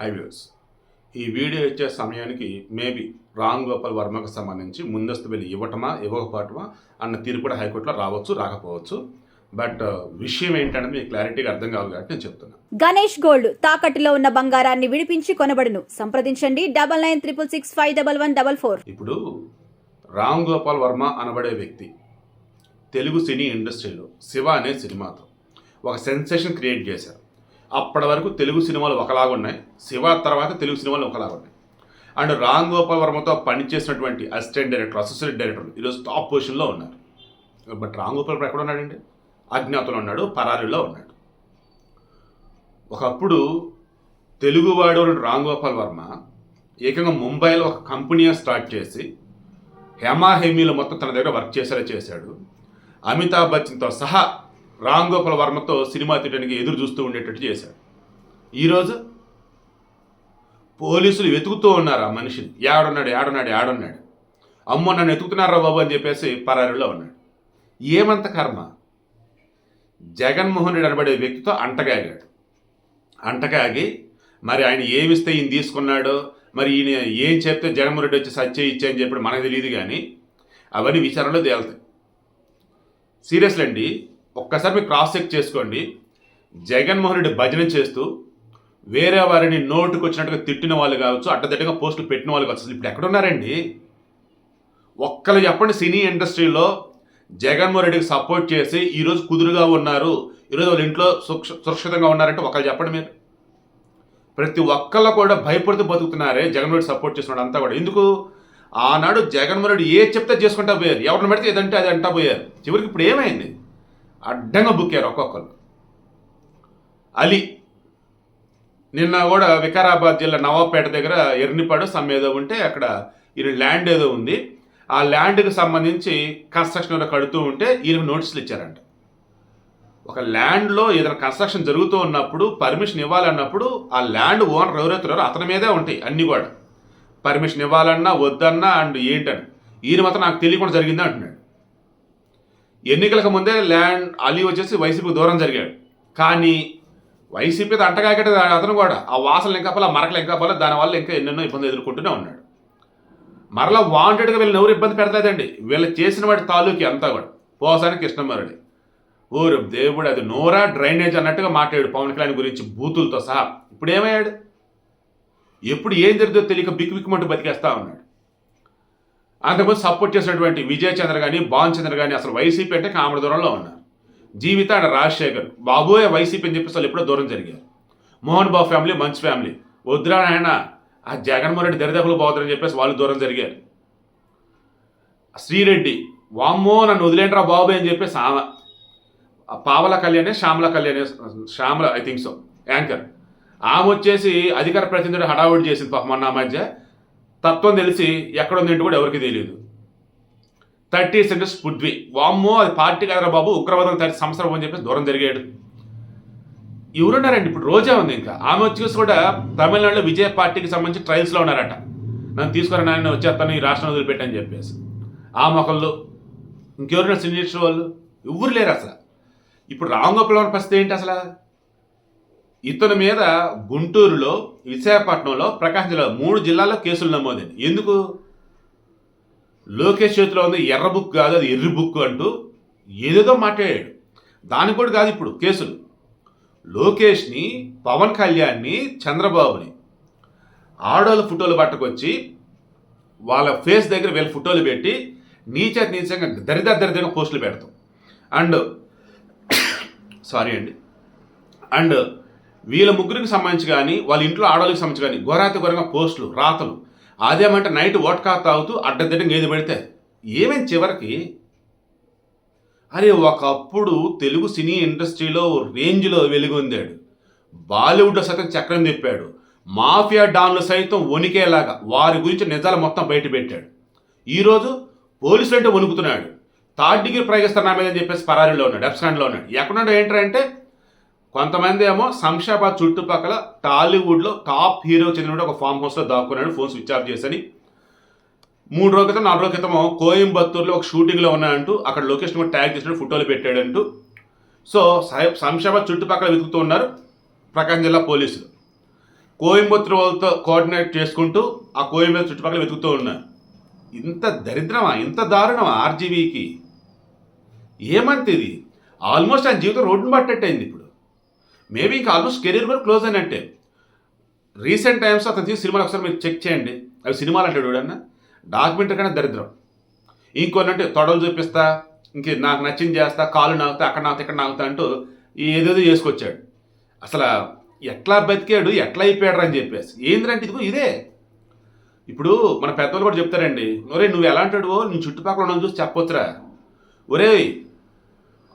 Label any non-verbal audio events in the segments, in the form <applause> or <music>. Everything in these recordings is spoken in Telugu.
హైవేస్ ఈ వీడియో ఇచ్చే సమయానికి మేబీ రామ్ గోపాల్ వర్మకు సంబంధించి ముందస్తు వెళ్ళి ఇవ్వటమా ఇవ్వకపోవటమా అన్న తీర్పు కూడా హైకోర్టులో రావచ్చు రాకపోవచ్చు. బట్ విషయం ఏంటంటే మీకు క్లారిటీగా అర్థం కావాలి కాబట్టి నేను చెప్తున్నాను గణేష్ గోల్డ్ తాకట్టులో ఉన్న బంగారాన్ని విడిపించి కొనబడును. సంప్రదించండి. Double nine triple six five double one double four. ఇప్పుడు రామ్ గోపాల్ వర్మ అనబడే వ్యక్తి తెలుగు సినీ ఇండస్ట్రీలో శివ అనే సినిమాతో ఒక సెన్సేషన్ క్రియేట్ చేశారు. అప్పటి వరకు తెలుగు సినిమాలు ఒకలాగా ఉన్నాయి. శివ తర్వాత తెలుగు సినిమాలు ఒకలాగా ఉన్నాయి. అండ్ రామ్ గోపాల్ వర్మతో పనిచేసినటువంటి అసిస్టెంట్ డైరెక్టర్ అసోసియేట్ డైరెక్టర్ ఈరోజు టాప్ పొజిషన్లో ఉన్నారు. బట్ రామ్ గోపాల్ ఇప్పుడు ఎక్కడ ఉన్నాడండి? అజ్ఞాతంలో ఉన్నాడు పరారీలో ఉన్నాడు. ఒకప్పుడు తెలుగువాడు రామ్ గోపాల్ వర్మ ఏకంగా ముంబైలో ఒక కంపెనీ స్టార్ట్ చేసి హేమాహేమీలు మొత్తం తన దగ్గర వర్క్ చేసేలా చేశాడు. అమితాబ్ బచ్చన్తో సహా రామ్ గోపాల్ వర్మతో సినిమా తీయడానికి ఎదురు చూస్తూ ఉండేటట్టు చేశాడు. ఈరోజు పోలీసులు వెతుకుతూ ఉన్నారు ఆ మనిషిని. ఏడున్నాడు ఏడున్నాడు ఏడున్నాడు. అమ్మో నన్ను వెతుకుతున్నారా బాబు అని చెప్పేసి పరారీలో ఉన్నాడు. ఏమంత కర్మ? జగన్మోహన్ రెడ్డి అనబడే వ్యక్తితో అంటగాగాడు. అంటగాగి మరి ఆయన ఏమిస్తే ఈయన తీసుకున్నాడో మరి ఈయన ఏం చెప్తే జగన్మోహన్ రెడ్డి వచ్చి సత్య ఇచ్చా అని చెప్పి మనకు తెలియదు కానీ అవన్నీ విచారణలో తేలుతాయి. సీరియస్లీ అండి ఒక్కసారి మీరు క్రాస్ చెక్ చేసుకోండి. జగన్మోహన్ రెడ్డి భజన చేస్తూ వేరే వారిని నోటుకు వచ్చినట్టుగా తిట్టిన వాళ్ళు కావచ్చు అడ్డదిడ్డగా పోస్టులు పెట్టిన వాళ్ళు కావచ్చు. ఇప్పుడు ఎక్కడున్నారండి ఒక్కరు చెప్పండి సినీ ఇండస్ట్రీలో జగన్మోహన్ రెడ్డికి సపోర్ట్ చేసి ఈరోజు కుదురుగా ఉన్నారు. ఈరోజు వాళ్ళ ఇంట్లో సుక్ష సురక్షితంగా ఉన్నారంటే ఒకరు చెప్పండి మీరు. ప్రతి ఒక్కళ్ళు కూడా భయపడుతూ బతుకుతున్నారే జగన్మోహన్ రెడ్డి సపోర్ట్ చేస్తున్నాడు అంతా కూడా. ఎందుకు? ఆనాడు జగన్మోహన్ రెడ్డి ఏ చెప్తే చేసుకుంటా పోయారు. ఎవరిని పెడితే ఏదంటే అది అంటా పోయారు. చివరికి ఇప్పుడు ఏమైంది? అడ్డంగా బుక్కారు ఒక్కొక్కరు అలీ నిన్న కూడా వికారాబాద్ జిల్లా నవాబ్పేట దగ్గర ఎర్నిపాడు సమ్ ఏదో ఉంటే అక్కడ ఈయన ల్యాండ్ ఏదో ఉంది. ఆ ల్యాండ్కి సంబంధించి కన్స్ట్రక్షన్ కడుతూ ఉంటే ఈయనకు నోటీసులు ఇచ్చారంట. ఒక ల్యాండ్లో ఏదైనా కన్స్ట్రక్షన్ జరుగుతూ ఉన్నప్పుడు పర్మిషన్ ఇవ్వాలన్నప్పుడు ఆ ల్యాండ్ ఓనర్ ఎవరైతున్నారో అతని మీదే ఉంటాయి అన్నీ కూడా. పర్మిషన్ ఇవ్వాలన్నా వద్దన్నా అండ్ ఏంటని. ఈయన మాత్రం నాకు తెలియకుండా జరిగింది అంటున్నాడు. ఎన్నికలకు ముందే ల్యాండ్ అలీ వచ్చేసి వైసీపీకి దూరం జరిగాడు. కానీ వైసీపీ అంటగాకట అతను కూడా. ఆ వాసనలు ఇంకా పోలా మరకలు ఇంకా పోలా దానివల్ల ఇంకా ఎన్నెన్నో ఇబ్బంది ఎదుర్కొంటూనే ఉన్నాడు. మరలా వాంటెడ్గా వీళ్ళని ఎవరు ఇబ్బంది పెడతలేదండి. వీళ్ళు చేసిన వాడి తాలూకి అంతా కూడా. పోసానికి కృష్ణమారెడ్డి ఓరు దేవుడు అది నోరా డ్రైనేజ్ అన్నట్టుగా మాట్లాడు పవన్ కళ్యాణ్ గురించి బూతులతో సహా. ఇప్పుడు ఏమయ్యాడు? ఎప్పుడు ఏం జరిగిందో తెలియక బిక్కు బిక్కుమంటూ బతికేస్తా ఉన్నాడు. అంతకుముందు సపోర్ట్ చేసినటువంటి విజయ్ చంద్ర కానీ భాన్ చంద్ర కానీ అసలు వైసీపీ అంటే కామర దూరంలో ఉన్నారు. జీవిత అండ్ రాజశేఖర్. బాబోయే వైసీపీ అని చెప్పేసి వాళ్ళు ఎప్పుడో దూరం జరిగారు. మోహన్ బాబు ఫ్యామిలీ మంచి ఫ్యామిలీ వద్దురా ఆ జగన్మోహన్ రెడ్డి దరిదాపులు పోతారని చెప్పేసి వాళ్ళు దూరం జరిగారు. శ్రీరెడ్డి వామ్మో నన్ను వదిలేంట్రా బాబు అని చెప్పేసి ఆమె పావల కళ్యాణే Shyamala కళ్యాణే Shyamala I think so anchor ఆమె వచ్చేసి అధికార ప్రతినిధుడు హడావుడి చేసింది పాప మొన్న మధ్య. తత్వం తెలిసి ఎక్కడ ఉంది కూడా ఎవరికి తెలియదు. థర్టీ సెంటర్స్ పుడ్వి వామ్మో అది పార్టీ కదరా బాబు ఉగ్రవాదం థర్టీ సంవత్సరం అని చెప్పేసి దూరం జరిగాడు. ఎవరున్నారండి ఇప్పుడు రోజా ఉంది ఇంకా. ఆమె వచ్చేసి కూడా తమిళనాడులో విజయ పార్టీకి సంబంధించి ట్రయల్స్లో ఉన్నారట. నన్ను తీసుకురా నాయన వచ్చేస్తాను ఈ రాష్ట్రం వదిలిపెట్టని చెప్పేసి. ఆ మొక్కల్లో ఇంకెవరైనా సినీ వాళ్ళు? ఎవరు లేరు అసలు. ఇప్పుడు రామ్ గోపాల్ పరిస్థితి ఏంటి అసలు? ఇతని మీద గుంటూరులో విశాఖపట్నంలో ప్రకాశం జిల్లా మూడు జిల్లాల్లో కేసులు నమోదైంది ఎందుకు? లోకేష్ చేతిలో ఉంది ఎర్ర బుక్ కాదు అది ఎర్రి బుక్ అంటూ ఏదేదో మాట్లాడాడు. దానికి కూడా కాదు ఇప్పుడు కేసులు. లోకేష్ని పవన్ కళ్యాణ్ని చంద్రబాబుని ఆడవాళ్ళ ఫోటోలు పట్టుకొచ్చి వాళ్ళ ఫేస్ దగ్గర వీళ్ళ ఫోటోలు పెట్టి నీచ నీచంగా దరిద్ర దరిద్రంగా పోస్టులు పెడతాం. అండ్ <coughs> సారీ అండి. అండ్ వీళ్ళ ముగ్గురికి సంబంధించి కానీ వాళ్ళ ఇంట్లో ఆడవాళ్ళకి సంబంధించి కానీ ఘోరాతి ఘోరంగా పోస్టులు రాతలు. అదేమంటే నైట్ వోట్కా తాగుతూ అడ్డదిడ్డంగా ఏది పెడితే ఏమైంది చివరికి? అరే ఒకప్పుడు తెలుగు సినీ ఇండస్ట్రీలో రేంజ్లో వెలుగొందాడు. బాలీవుడ్లో సైతం చక్రం తిప్పాడు. మాఫియా డాన్లు సైతం వణికేలాగా వారి గురించి నిజాలు మొత్తం బయట పెట్టాడు. ఈరోజు పోలీసులు అంటే వణుకుతున్నాడు. థర్డ్ డిగ్రీ ప్రయోగిస్తున్నా మీద అని చెప్పేసి పరారీలో ఉన్నాడు ఎప్స్టాండ్లో ఉన్నాడు. ఎక్కడున్నాడు ఏంటంటే కొంతమంది ఏమో శంషాబాద్ చుట్టుపక్కల టాలీవుడ్లో టాప్ హీరో చెందిన ఒక ఫామ్ హౌస్లో దాక్కున్నాడు ఫోన్ స్విచ్ ఆఫ్ చేసని మూడు రోజుల క్రితం నాలుగు రోజుల క్రితం కోయంబత్తూరులో ఒక షూటింగ్లో ఉన్నాడంటూ అక్కడ లొకేషన్ కూడా ట్యాగ్ చేసినట్టు ఫోటోలు పెట్టాడంటూ. సో శంషాబాద్ చుట్టుపక్కల వెతుకుతూ ఉన్నారు ప్రకాశం జిల్లా పోలీసులు. కోయంబత్తూరు వాళ్ళతో కోఆర్డినేట్ చేసుకుంటూ ఆ కోయంబత్తూరు చుట్టుపక్కల వెతుకుతూ ఉన్నారు. ఇంత దరిద్రమా? ఇంత దారుణమా ఆర్జీవీకి? ఏమంత ఇది ఆల్మోస్ట్ ఆయన జీవితం రోడ్డును పట్టేట్టయింది ఇప్పుడు. మేబీ ఇంకా ఆల్మోస్ట్ కెరీర్ కూడా క్లోజ్ అయినట్టే. రీసెంట్ టైమ్స్ అతను తీసి సినిమాలు ఒకసారి మీరు చెక్ చేయండి. అవి సినిమాలు అంటాడు చూడన్నా డాక్యుమెంటరీ కన్నా దరిద్రం. ఇంకొన్ని అంటే తొడలు చూపిస్తా ఇంక నాకు నచ్చింది చేస్తా కాలు నాగుతా అక్కడ నాగుతా ఇక్కడ నాగుతా అంటూ ఏదేదో చేసుకొచ్చాడు. అసలు ఎట్లా బతికాడు ఎట్లా అయిపోయాడు అని చెప్పేసి. ఏంటంటే ఇదిగో ఇదే. ఇప్పుడు మన పెద్దవాళ్ళు కూడా చెప్తారండి ఒరే నువ్వు ఎలాంటాడువో నీ చుట్టుపక్కల ఉన్న చూసి చెప్పొచ్చురా. ఒరే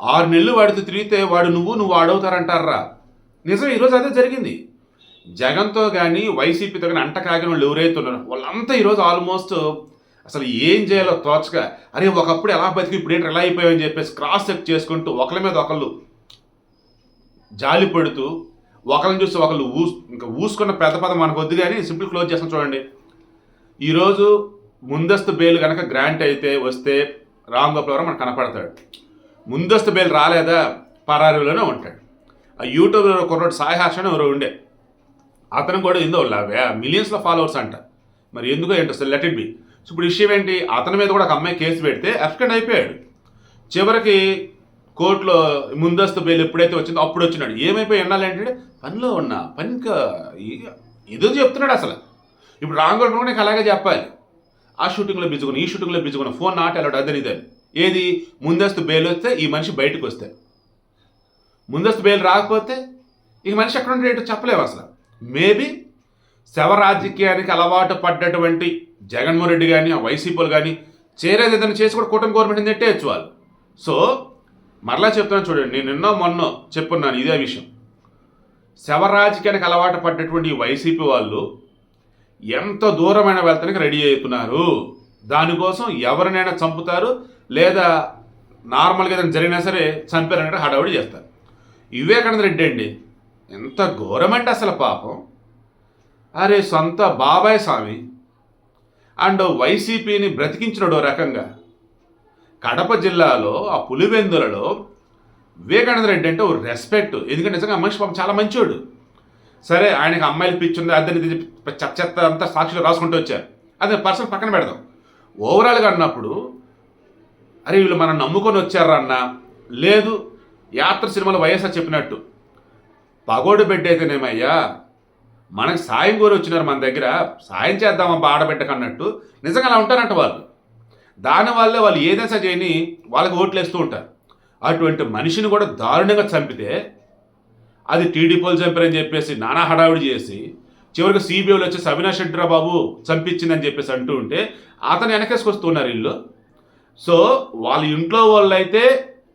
ఆరు నెలలు వాడితో తిరిగితే వాడు నువ్వు నువ్వు వాడవుతారంటారా? నిజం ఈరోజు అదే జరిగింది. జగన్తో కానీ వైసీపీతో కానీ అంట కాగిన వాళ్ళు ఎవరైతే ఉన్నారో వాళ్ళంతా ఈరోజు ఆల్మోస్ట్ అసలు ఏం చేయాలో తోచక అరే ఒకప్పుడు ఎలా బతికి ఇప్పుడు ఏంటి ఎలా అయిపోయావని చెప్పేసి క్రాస్ చెక్ చేసుకుంటూ ఒకళ్ళ మీద ఒకళ్ళు జాలి పడుతూ ఒకరిని చూసి ఒకళ్ళు ఊస్ ఇంకా ఊసుకున్న పెద్ద పదం మనకు వద్దు కానీ సింపుల్ క్లోజ్ చేస్తాం చూడండి. ఈరోజు ముందస్తు బెయిల్ కనుక గ్రాంట్ అయితే వస్తే రామ్ గోపాల్ మనకు కనపడతాడు. ముందస్తు బెయిల్ రాలేదా? పరారీలోనే ఉంటాడు. ఆ యూట్యూబ్ కొన్నాడు సాయి హర్ష అని ఎవరో ఉండే. అతను కూడా ఏందో మిలియన్స్లో ఫాలోవర్స్ అంట. మరి ఎందుకో ఏంటో sir let it be so ఇప్పుడు విషయం ఏంటి అతని మీద కూడా ఒక అమ్మాయి కేసు పెడితే అఫ్కెండ్ అయిపోయాడు. చివరికి కోర్టులో ముందస్తు బెయిల్ ఎప్పుడైతే వచ్చిందో అప్పుడు వచ్చినాడు. ఏమైపోయి ఎన్నాలంటే పనిలో ఉన్నా పనిక ఏదో చెప్తున్నాడు అసలు. ఇప్పుడు రాంగోల్ కూడా నీకు అలాగే చెప్పాలి. ఆ షూటింగ్లో బిజుకుని ఈ షూటింగ్లో బిజుకుని ఫోన్ నాట్ అలౌడ్ అదని ఇదని ఏది? ముందస్తు బెయిల్ వస్తే ఈ మనిషి బయటకు వస్తాయి ముందస్తు బెయిల్ రాకపోతే ఇక మనిషి ఎక్కడ ఉండేటో చెప్పలేము అసలు. మేబీ శవ రాజకీయానికి అలవాటు పడ్డటువంటి జగన్మోహన్ రెడ్డి కానీ ఆ వైసీపీలు కానీ చేరేది ఏదైనా చేసి కూడా కూటమి గవర్నమెంట్ నెట్టేయచ్చు వాళ్ళు. సో మరలా చెప్తున్నాను చూడండి నేను నిన్నో మొన్నో చెప్పున్నాను ఇదే విషయం. శవ రాజకీయానికి అలవాటు పడ్డటువంటి వైసీపీ వాళ్ళు ఎంత దూరమైన వెళ్తానికి రెడీ అవుతున్నారు. దానికోసం ఎవరినైనా చంపుతారు లేదా నార్మల్గా ఏదైనా జరిగినా సరే చంపారంటే హడావుడి చేస్తారు. వివేకానంద రెడ్డి అండి. ఎంత ఘోరమంటే అసలు పాపం. అరే సొంత బాబాయ్ స్వామి. అండ్ వైసీపీని బ్రతికించినడు ఓ రకంగా. కడప జిల్లాలో ఆ పులివెందులలో వివేకానంద రెడ్డి అంటే ఓ రెస్పెక్ట్. ఎందుకంటే నిజంగా మనిషి పాపం చాలా మంచోడు. సరే ఆయనకి అమ్మాయిలు పిచ్చుంది అదని చెత్త చెత్త అంతా సాక్షులు రాసుకుంటూ వచ్చారు. అదే పర్సన్ పక్కన పెడదాం. ఓవరాల్గా అన్నప్పుడు అరే వీళ్ళు మనం నమ్ముకొని వచ్చారా అన్న? లేదు యాత్ర సినిమాలో వైఎస్ఆర్ చెప్పినట్టు. పగోడు బిడ్డ అయితేనేమయ్యా మనకి సాయం కోరి వచ్చినారు మన దగ్గర సాయం చేద్దామబ్బా ఆడబిడ్డకన్నట్టు. నిజంగా అలా ఉంటారంట వాళ్ళు. దానివల్లే వాళ్ళు ఏదైనా చేయని వాళ్ళకి ఓట్లు వేస్తూ ఉంటారు. అటువంటి మనిషిని కూడా దారుణంగా చంపితే అది టీడీపీలు చంపారని చెప్పేసి నానా హడావిడి చేసి చివరికి సిబిఐలు వచ్చేసి అవినాష్ రెడ్డిరా బాబు చంపించిందని చెప్పేసి అంటూ ఉంటే అతను వెనకేసుకొస్తున్నారు ఇల్లు. సో వాళ్ళ ఇంట్లో వాళ్ళు అయితే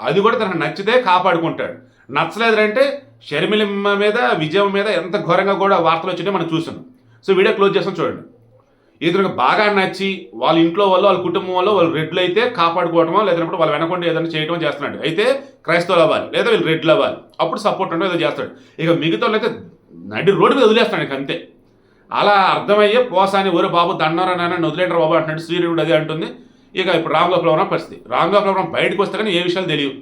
అది కూడా తనకు నచ్చితే కాపాడుకుంటాడు. నచ్చలేదంటే షర్మిలమ్మ మీద విజయం మీద ఎంత ఘోరంగా కూడా వార్తలు వచ్చినాయో మనం చూసాం సో వీడియో క్లోజ్ చేస్తాం చూడండి. ఇతనికి బాగా నచ్చి వాళ్ళ ఇంట్లో వాళ్ళు వాళ్ళ కుటుంబం వాళ్ళు వాళ్ళు రెడ్లు అయితే కాపాడుకోవటమో లేదంటే వాళ్ళు వెనకుండా ఏదైనా చేయటమో చేస్తున్నాడు. అయితే క్రైస్తవులు అవ్వాలి లేదా వీళ్ళు రెడ్లు అవ్వాలి. అప్పుడు సపోర్ట్ ఉండడం ఏదో చేస్తాడు. ఇక మిగతా అయితే నడి రోడ్డు మీద వదిలేస్తాడు అంతే. అలా అర్థమయ్యే పోసాని ఒరే బాబు దండరా నాన్న బాబు అంటున్నాడు. సూర్యుడు అదే అంటుంది. ఇక ఇప్పుడు రామగోపాలవరం పరిస్థితి. రామగోపాలవరం బయటకు వస్తే కానీ ఏ విషయాలు తెలియవు.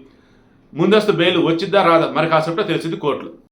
ముందస్తు బెయిల్ వచ్చిద్దా రాదా? మరి కాసేపు తెలిసింది కోర్టులు.